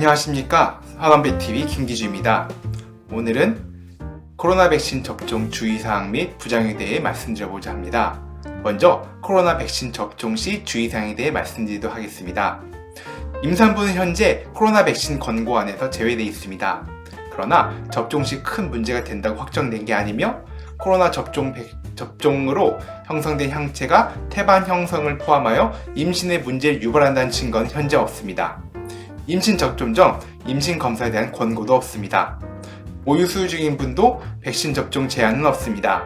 안녕하십니까 화관배TV 김기주입니다. 오늘은 코로나 백신 접종 주의사항 및 부작용에 대해 말씀드려보자 합니다. 먼저 코로나 백신 접종 시 주의사항에 대해 말씀드리도록 하겠습니다. 임산부는 현재 코로나 백신 권고 안에서 제외되어 있습니다. 그러나 접종 시 큰 문제가 된다고 확정된 게 아니며 코로나 접종 백- 접종으로 형성된 항체가 태반 형성을 포함하여 임신에 문제를 유발한다는 증거는 현재 없습니다. 임신 접종 전 임신 검사에 대한 권고도 없습니다. 모유 수유 중인 분도 백신 접종 제한은 없습니다.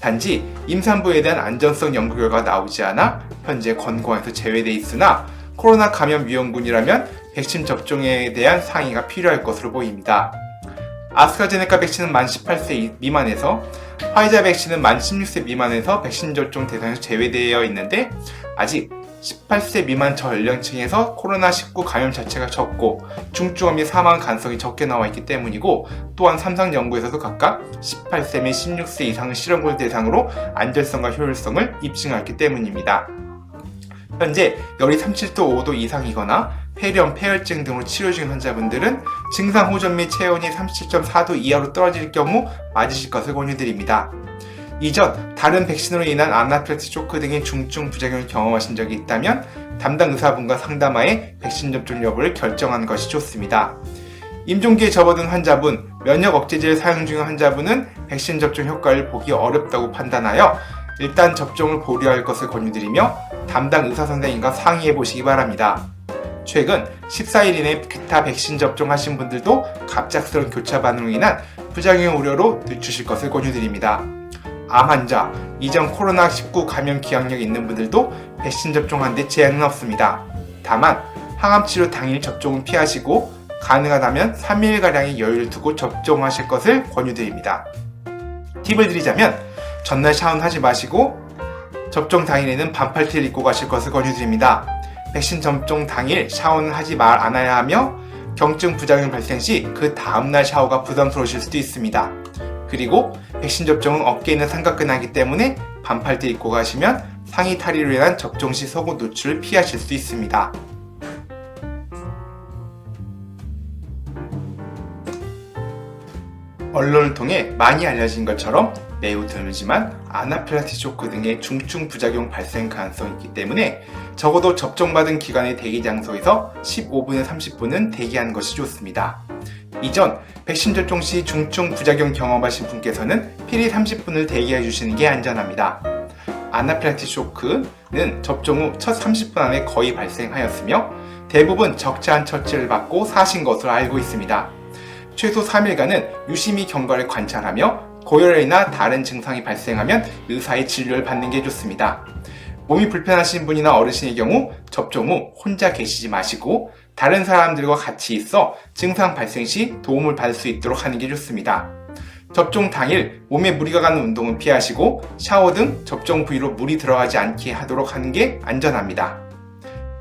단지 임산부에 대한 안전성 연구 결과가 나오지 않아 현재 권고안에서 제외돼 있으나 코로나 감염 위험군이라면 백신 접종에 대한 상의가 필요할 것으로 보입니다. 아스트라제네카 백신은 만 18세 미만에서 화이자 백신은 만 16세 미만에서 백신 접종 대상에서 제외되어 있는데 아직 18세 미만 전연령층에서 코로나19 감염 자체가 적고 중증화 및 사망 가능성이 적게 나와 있기 때문이고 또한 삼상 연구에서도 각각 18세 및 16세 이상의 실험을 대상으로 안전성과 효율성을 입증했기 때문입니다. 현재 열이 37도 5도 이상이거나 폐렴, 폐혈증 등으로 치료 중인 환자분들은 증상 호전 및 체온이 37.4도 이하로 떨어질 경우 맞으실 것을 권유드립니다. 이전 다른 백신으로 인한 아나필락스 쇼크 등의 중증 부작용을 경험하신 적이 있다면 담당 의사분과 상담하에 백신 접종 여부를 결정하는 것이 좋습니다. 임종기에 접어든 환자분, 면역 억제제를 사용 중인 환자분은 백신 접종 효과를 보기 어렵다고 판단하여 일단 접종을 보류할 것을 권유드리며 담당 의사 선생님과 상의해 보시기 바랍니다. 최근 14일 이내 기타 백신 접종하신 분들도 갑작스러운 교차 반응으로 인한 부작용 우려로 늦추실 것을 권유드립니다. 암 환자, 이전 코로나19 감염 기억력이 있는 분들도 백신 접종한 데 제한은 없습니다. 다만 항암 치료 당일 접종은 피하시고 가능하다면 3일가량의 여유를 두고 접종하실 것을 권유드립니다. 팁을 드리자면 전날 샤워는 하지 마시고 접종 당일에는 반팔티를 입고 가실 것을 권유드립니다. 백신 접종 당일 샤워는 하지 말 않아야 하며 경증 부작용 발생 시 그 다음날 샤워가 부담스러우실 수도 있습니다. 그리고 백신 접종은 어깨에 있는 삼각근하기 때문에 반팔티 입고 가시면 상의 탈의로 인한 접종 시 속옷 노출을 피하실 수 있습니다. 언론을 통해 많이 알려진 것처럼 매우 드물지만 아나필라티스 쇼크 등의 중증 부작용 발생 가능성이 있기 때문에 적어도 접종받은 기관의 대기 장소에서 15분에서 30분은 대기하는 것이 좋습니다. 이전 백신 접종 시 중증 부작용 경험하신 분께서는 필히 30분을 대기해 주시는 게 안전합니다. 아나필라티스 쇼크는 접종 후 첫 30분 안에 거의 발생하였으며 대부분 적재한 처치를 받고 사신 것으로 알고 있습니다. 최소 3일간은 유심히 경과를 관찰하며 고열이나 다른 증상이 발생하면 의사의 진료를 받는 게 좋습니다. 몸이 불편하신 분이나 어르신의 경우 접종 후 혼자 계시지 마시고 다른 사람들과 같이 있어 증상 발생 시 도움을 받을 수 있도록 하는 게 좋습니다. 접종 당일 몸에 무리가 가는 운동은 피하시고 샤워 등 접종 부위로 물이 들어가지 않게 하도록 하는 게 안전합니다.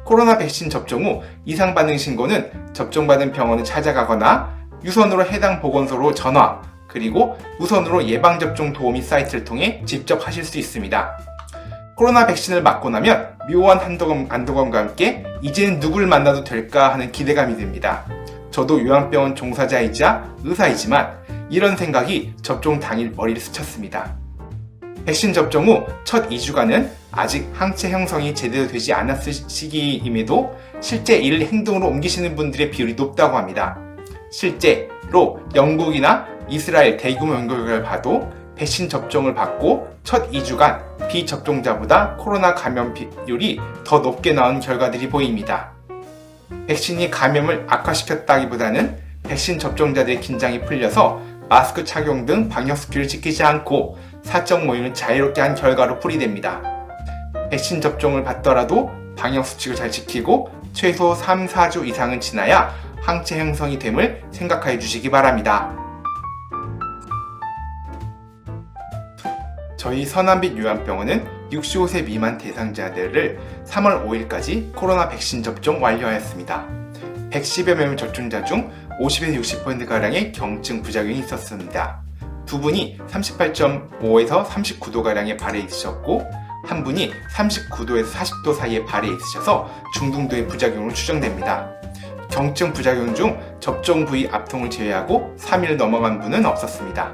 코로나 백신 접종 후 이상 반응 신고는 접종받은 병원을 찾아가거나 유선으로 해당 보건소로 전화 그리고 우선으로 예방접종 도우미 사이트를 통해 직접 하실 수 있습니다. 코로나 백신을 맞고 나면 묘한 한도감, 안도감과 함께 이제는 누구를 만나도 될까 하는 기대감이 듭니다. 저도 요양병원 종사자이자 의사이지만 이런 생각이 접종 당일 머리를 스쳤습니다. 백신 접종 후 첫 2주간은 아직 항체 형성이 제대로 되지 않았을 시기임에도 실제 이를 행동으로 옮기시는 분들의 비율이 높다고 합니다. 실제로 영국이나 이스라엘 대규모 연구 결과를 봐도 백신 접종을 받고 첫 2주간 비접종자보다 코로나 감염 비율이 더 높게 나온 결과들이 보입니다. 백신이 감염을 악화시켰다기보다는 백신 접종자들의 긴장이 풀려서 마스크 착용 등 방역 수칙을 지키지 않고 사적 모임을 자유롭게 한 결과로 풀이됩니다. 백신 접종을 받더라도 방역 수칙을 잘 지키고 최소 3, 4주 이상은 지나야 항체 형성이 됨을 생각해 주시기 바랍니다. 저희 선한빛 요양병원은 65세 미만 대상자들을 3월 5일까지 코로나 백신 접종 완료하였습니다. 110여 명의 접종자 중 50에서 60%가량의 경증 부작용이 있었습니다. 두 분이 38.5에서 39도가량의 발에 있으셨고, 한 분이 39도에서 40도 사이의 발에 있으셔서 중등도의 부작용으로 추정됩니다. 경증 부작용 중 접종 부위 압통을 제외하고 3일 넘어간 분은 없었습니다.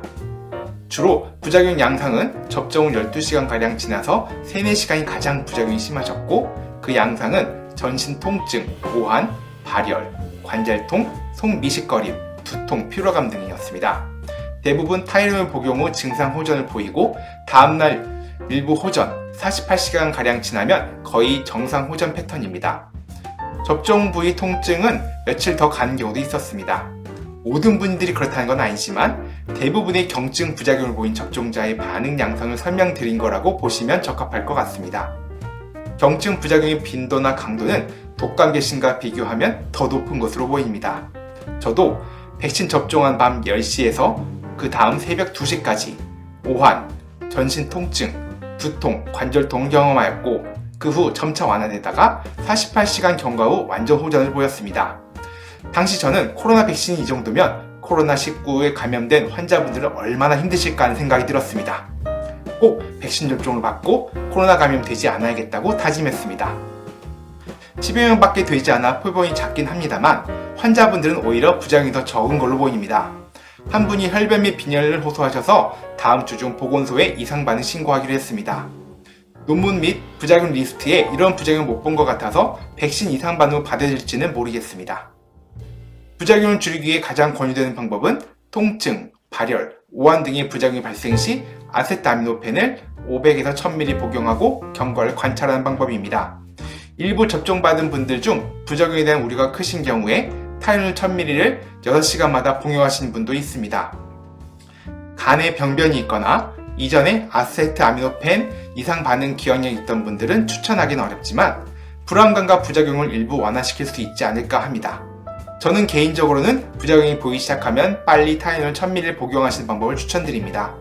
주로 부작용 양상은 접종 후 12시간가량 지나서 3, 4시간이 가장 부작용이 심하셨고 그 양상은 전신 통증, 오한, 발열, 관절통, 속 미식거림, 두통, 피로감 등이었습니다. 대부분 타이레놀 복용 후 증상 호전을 보이고 다음날 일부 호전, 48시간가량 지나면 거의 정상 호전 패턴입니다. 접종 부위 통증은 며칠 더 가는 경우도 있었습니다. 모든 분들이 그렇다는 건 아니지만 대부분의 경증 부작용을 보인 접종자의 반응 양상을 설명드린 거라고 보시면 적합할 것 같습니다. 경증 부작용의 빈도나 강도는 독감 계신과 비교하면 더 높은 것으로 보입니다. 저도 백신 접종한 밤 10시에서 그 다음 새벽 2시까지 오한, 전신 통증, 두통, 관절통 경험하였고 그 후 점차 완화되다가 48시간 경과 후 완전 호전을 보였습니다. 당시 저는 코로나 백신이 이 정도면 코로나19에 감염된 환자분들은 얼마나 힘드실까 하는 생각이 들었습니다. 꼭 백신 접종을 받고 코로나 감염되지 않아야겠다고 다짐했습니다. 10여 명 밖에 되지 않아 표본이 작긴 합니다만 환자분들은 오히려 부작용이 더 적은 걸로 보입니다. 한 분이 혈변 및 빈혈을 호소하셔서 다음 주 중 보건소에 이상 반응 신고하기로 했습니다. 논문 및 부작용 리스트에 이런 부작용 못 본 것 같아서 백신 이상 반응을 받아들일지는 모르겠습니다. 부작용을 줄이기 위해 가장 권유되는 방법은 통증, 발열, 오한 등의 부작용이 발생 시 아세트아미노펜을 500에서 1000ml 복용하고 경과를 관찰하는 방법입니다. 일부 접종받은 분들 중 부작용에 대한 우려가 크신 경우에 타이놀 1000ml를 6시간마다 복용하시는 분도 있습니다. 간에 병변이 있거나 이전에 아세트아미노펜 이상 반응 기억력이 있던 분들은 추천하기는 어렵지만 불안감과 부작용을 일부 완화시킬 수 있지 않을까 합니다. 저는 개인적으로는 부작용이 보이기 시작하면 빨리 타이놀 1000ml 복용하시는 방법을 추천드립니다.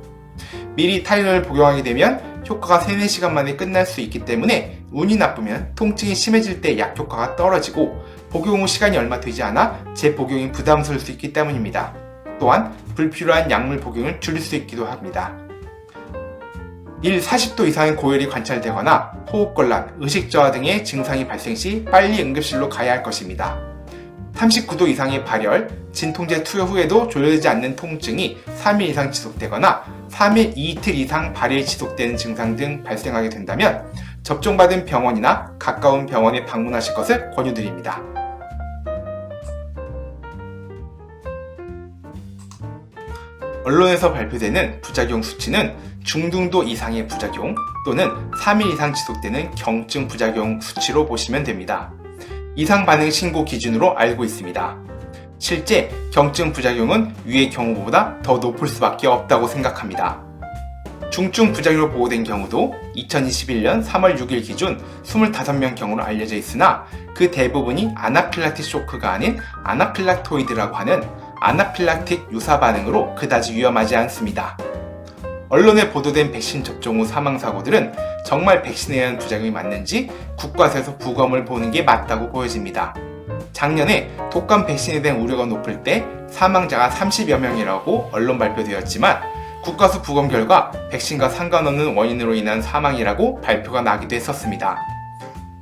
미리 타이놀을 복용하게 되면 효과가 3, 4시간 만에 끝날 수 있기 때문에 운이 나쁘면 통증이 심해질 때 약 효과가 떨어지고 복용 후 시간이 얼마 되지 않아 재복용이 부담스러울 수 있기 때문입니다. 또한 불필요한 약물 복용을 줄일 수 있기도 합니다. 일 40도 이상의 고열이 관찰되거나 호흡곤란, 의식저하 등의 증상이 발생 시 빨리 응급실로 가야 할 것입니다. 39도 이상의 발열, 진통제 투여 후에도 조절되지 않는 통증이 3일 이상 지속되거나 3일 이틀 이상 발열이 지속되는 증상 등 발생하게 된다면 접종받은 병원이나 가까운 병원에 방문하실 것을 권유드립니다. 언론에서 발표되는 부작용 수치는 중등도 이상의 부작용 또는 3일 이상 지속되는 경증 부작용 수치로 보시면 됩니다. 이상 반응 신고 기준으로 알고 있습니다. 실제 경증 부작용은 위의 경우보다 더 높을 수밖에 없다고 생각합니다. 중증 부작용으로 보고된 경우도 2021년 3월 6일 기준 25명 경우로 알려져 있으나 그 대부분이 아나필락틱 쇼크가 아닌 아나필락토이드라고 하는 아나필락틱 유사 반응으로 그다지 위험하지 않습니다. 언론에 보도된 백신 접종 후 사망 사고들은 정말 백신에 의한 부작용이 맞는지 국과에서 부검을 보는 게 맞다고 보여집니다. 작년에 독감 백신에 대한 우려가 높을 때 사망자가 30여 명이라고 언론 발표되었지만 국가수 부검 결과 백신과 상관없는 원인으로 인한 사망이라고 발표가 나기도 했었습니다.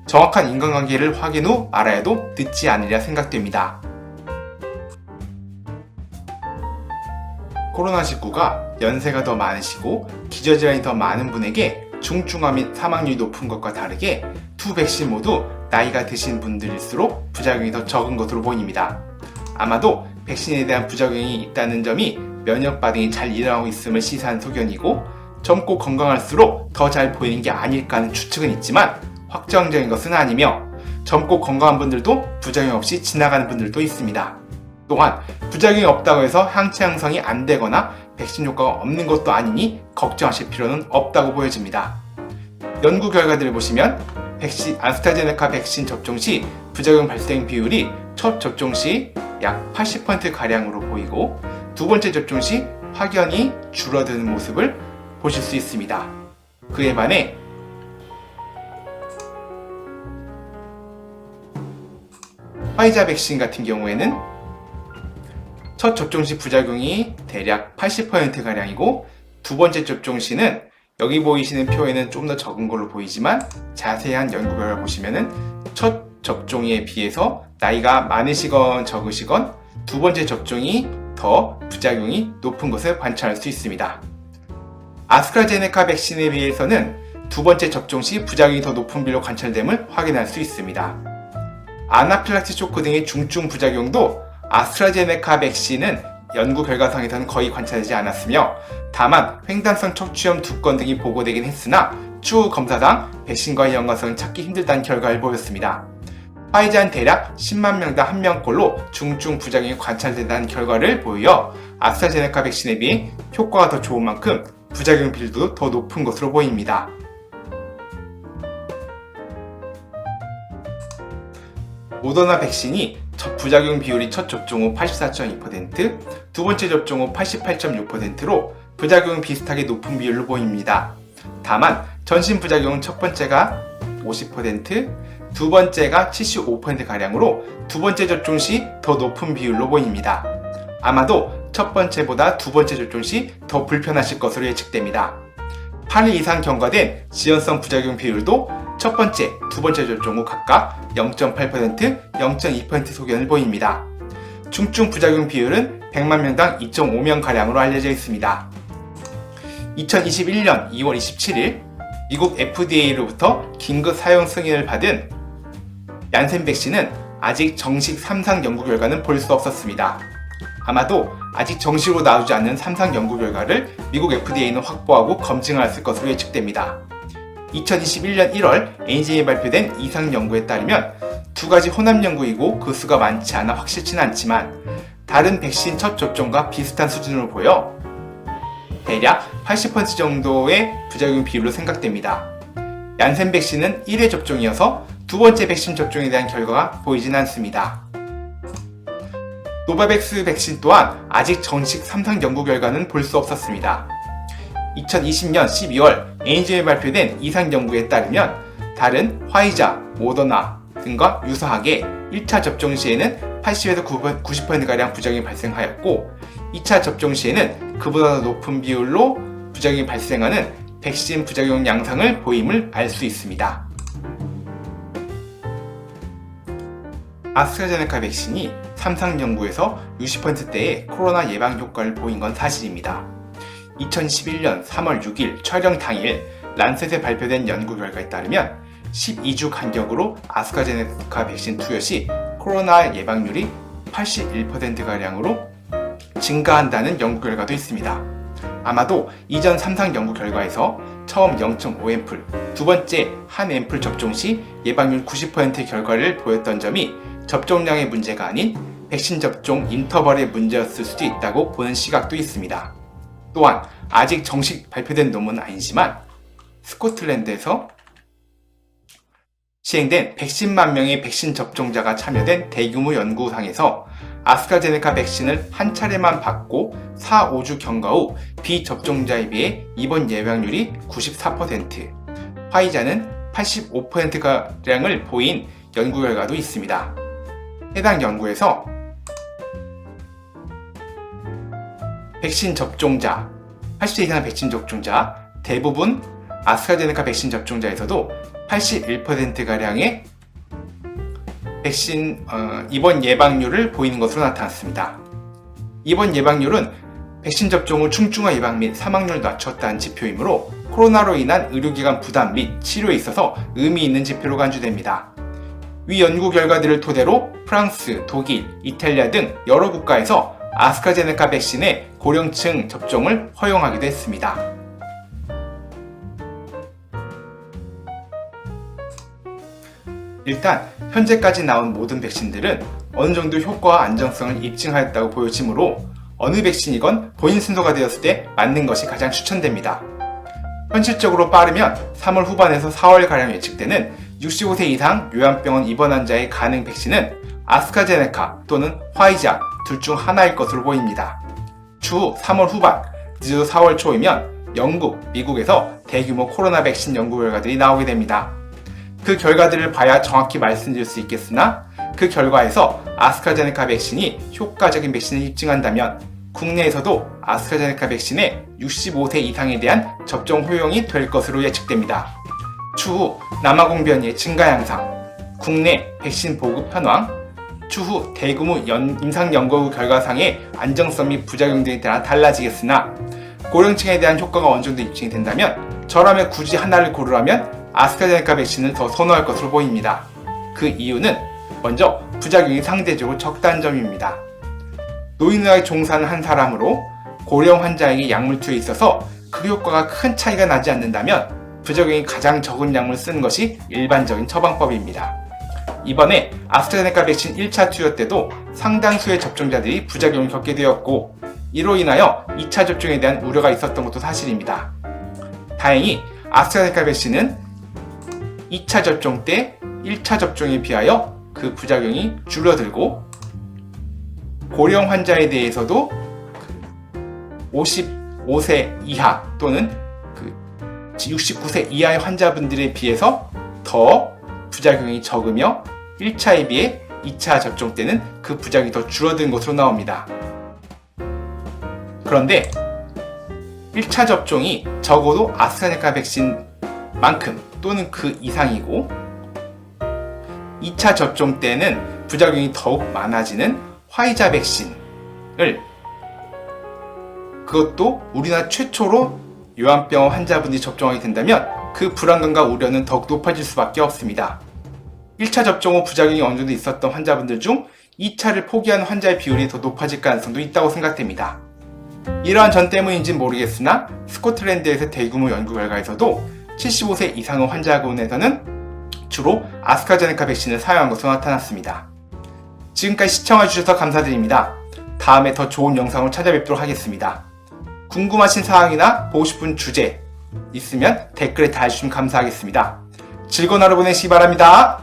정확한 인과관계를 확인 후 알아야 도 늦지 않으리라 생각됩니다. 코로나19가 연세가 더 많으시고 기저질환이 더 많은 분에게 중증화 및 사망률이 높은 것과 다르게 두 백신 모두 나이가 드신 분들일수록 부작용이 더 적은 것으로 보입니다. 아마도 백신에 대한 부작용이 있다는 점이 면역 반응이 잘 일어나고 있음을 시사한 소견이고 젊고 건강할수록 더 잘 보이는 게 아닐까 하는 추측은 있지만 확정적인 것은 아니며 젊고 건강한 분들도 부작용 없이 지나가는 분들도 있습니다. 또한 부작용이 없다고 해서 항체 형성이 안 되거나 백신 효과가 없는 것도 아니니 걱정하실 필요는 없다고 보여집니다. 연구 결과들을 보시면 백신 아스트라제네카 백신 접종 시 부작용 발생 비율이 첫 접종 시 약 80%가량으로 보이고 두 번째 접종 시 확연히 줄어드는 모습을 보실 수 있습니다. 그에 반해 화이자 백신 같은 경우에는 첫 접종 시 부작용이 대략 80%가량이고 두 번째 접종 시는 여기 보이시는 표에는 좀 더 적은 걸로 보이지만 자세한 연구 결과 보시면은 첫 접종에 비해서 나이가 많으시건 적으시건 두 번째 접종이 더 부작용이 높은 것을 관찰할 수 있습니다. 아스트라제네카 백신에 비해서는 두 번째 접종 시 부작용이 더 높은 비율로 관찰됨을 확인할 수 있습니다. 아나필락시 쇼크 등의 중증 부작용도 아스트라제네카 백신은 연구 결과상에서는 거의 관찰되지 않았으며 다만 횡단성 척추염 두 건 등이 보고되긴 했으나 추후 검사상 백신과의 연관성을 찾기 힘들다는 결과를 보였습니다. 화이자는 대략 10만 명당 1명꼴로 중증 부작용이 관찰된다는 결과를 보여 아스트라제네카 백신에 비해 효과가 더 좋은 만큼 부작용 비율도 더 높은 것으로 보입니다. 모더나 백신이 첫 부작용 비율이 첫 접종 후 84.2%, 두 번째 접종 후 88.6%로 부작용 비슷하게 높은 비율로 보입니다. 다만 전신 부작용은 첫 번째가 50%, 두 번째가 75%가량으로 두 번째 접종 시 더 높은 비율로 보입니다. 아마도 첫 번째보다 두 번째 접종 시 더 불편하실 것으로 예측됩니다. 8일 이상 경과된 지연성 부작용 비율도 첫 번째, 두 번째 접종 후 각각 0.8%, 0.2% 소견을 보입니다. 중증 부작용 비율은 100만 명당 2.5명가량으로 알려져 있습니다. 2021년 2월 27일 미국 FDA로부터 긴급 사용 승인을 받은 얀센 백신은 아직 정식 3상 연구 결과는 볼 수 없었습니다. 아마도 아직 정식으로 나오지 않는 3상 연구 결과를 미국 FDA는 확보하고 검증할 것으로 예측됩니다. 2021년 1월 NJ에 발표된 이상 연구에 따르면 두 가지 혼합 연구이고 그 수가 많지 않아 확실치는 않지만 다른 백신 첫 접종과 비슷한 수준으로 보여 대략 80% 정도의 부작용 비율로 생각됩니다. 얀센 백신은 1회 접종이어서 두 번째 백신 접종에 대한 결과가 보이진 않습니다. 노바백스 백신 또한 아직 정식 3상 연구 결과는 볼 수 없었습니다. 2020년 12월 NJ에 발표된 이상 연구에 따르면 다른 화이자, 모더나 등과 유사하게 1차 접종 시에는 80에서 90%가량 부작용이 발생하였고 2차 접종 시에는 그보다 더 높은 비율로 부작용이 발생하는 백신 부작용 양상을 보임을 알 수 있습니다. 아스트라제네카 백신이 3상 연구에서 60%대의 코로나 예방 효과를 보인 건 사실입니다. 2011년 3월 6일 촬영 당일 란셋에 발표된 연구 결과에 따르면 12주 간격으로 아스트라제네카 백신 투여 시 코로나 예방률이 81%가량으로 증가한다는 연구 결과도 있습니다. 아마도 이전 3상 연구 결과에서 처음 0.5앰플, 두 번째 한 앰플 접종 시 예방률 90%의 결과를 보였던 점이 접종량의 문제가 아닌 백신 접종 인터벌의 문제였을 수도 있다고 보는 시각도 있습니다. 또한 아직 정식 발표된 논문은 아니지만 스코틀랜드에서 시행된 110만 명의 백신 접종자가 참여된 대규모 연구상에서 아스트라제네카 백신을 한 차례만 받고 4, 5주 경과 후 비접종자에 비해 입원 예방률이 94%, 화이자는 85%가량을 보인 연구 결과도 있습니다. 해당 연구에서 백신 접종자, 80세 이상의 백신 접종자, 대부분 아스트라제네카 백신 접종자에서도 81%가량의 백신 어, 입원 예방률을 보이는 것으로 나타났습니다. 입원 예방률은 백신 접종 후 중증화 예방 및 사망률을 낮췄다는 지표이므로 코로나로 인한 의료기관 부담 및 치료에 있어서 의미 있는 지표로 간주됩니다. 위 연구 결과들을 토대로 프랑스, 독일, 이탈리아 등 여러 국가에서 아스트라제네카 백신의 고령층 접종을 허용하기도 했습니다. 일단 현재까지 나온 모든 백신들은 어느 정도 효과와 안정성을 입증하였다고 보여지므로 어느 백신이건 본인 순서가 되었을 때 맞는 것이 가장 추천됩니다. 현실적으로 빠르면 3월 후반에서 4월가량 예측되는 65세 이상 요양병원 입원 환자의 가능 백신은 아스트라제네카 또는 화이자 둘 중 하나일 것으로 보입니다. 추후 3월 후반, 늦어도 4월 초이면 영국, 미국에서 대규모 코로나 백신 연구 결과들이 나오게 됩니다. 그 결과들을 봐야 정확히 말씀드릴 수 있겠으나 그 결과에서 아스트라제네카 백신이 효과적인 백신을 입증한다면 국내에서도 아스트라제네카 백신의 65세 이상에 대한 접종 허용이 될 것으로 예측됩니다. 추후 남아공 변이의 증가 양상, 국내 백신 보급 현황, 추후 대규모 연- 임상 연구 결과상의 안정성 및 부작용 등에 따라 달라지겠으나 고령층에 대한 효과가 어느 정도 입증이 된다면 저라면 굳이 하나를 고르라면 아스트라제네카 백신을 더 선호할 것으로 보입니다. 그 이유는 먼저 부작용이 상대적으로 적다는 점입니다. 노인의학에 종사하는 한 사람으로 고령 환자에게 약물 투여에 있어서 그 효과가 큰 차이가 나지 않는다면 부작용이 가장 적은 약물 쓰는 것이 일반적인 처방법입니다. 이번에 아스트라제네카 백신 1차 투여 때도 상당수의 접종자들이 부작용을 겪게 되었고 이로 인하여 2차 접종에 대한 우려가 있었던 것도 사실입니다. 다행히 아스트라제네카 백신은 2차 접종 때 1차 접종에 비하여 그 부작용이 줄어들고 고령 환자에 대해서도 55세 이하 또는 그 69세 이하의 환자분들에 비해서 더 부작용이 적으며 1차에 비해 2차 접종 때는 그 부작용이 더 줄어든 것으로 나옵니다. 그런데 1차 접종이 적어도 아스트라제네카 백신만큼 또는 그 이상이고 2차 접종 때는 부작용이 더욱 많아지는 화이자 백신을 그것도 우리나라 최초로 요한병 환자분들이 접종하게 된다면 그 불안감과 우려는 더욱 높아질 수밖에 없습니다. 1차 접종 후 부작용이 어느 정도 있었던 환자분들 중 2차를 포기한 환자의 비율이 더 높아질 가능성도 있다고 생각됩니다. 이러한 전 때문인지는 모르겠으나 스코틀랜드에서 대규모 연구 결과에서도 75세 이상의 환자군에서는 주로 아스트라제네카 백신을 사용한 것으로 나타났습니다. 지금까지 시청해 주셔서 감사드립니다. 다음에 더 좋은 영상으로 찾아뵙도록 하겠습니다. 궁금하신 사항이나 보고 싶은 주제 있으면 댓글에 달아주시면 감사하겠습니다. 즐거운 하루 보내시기 바랍니다.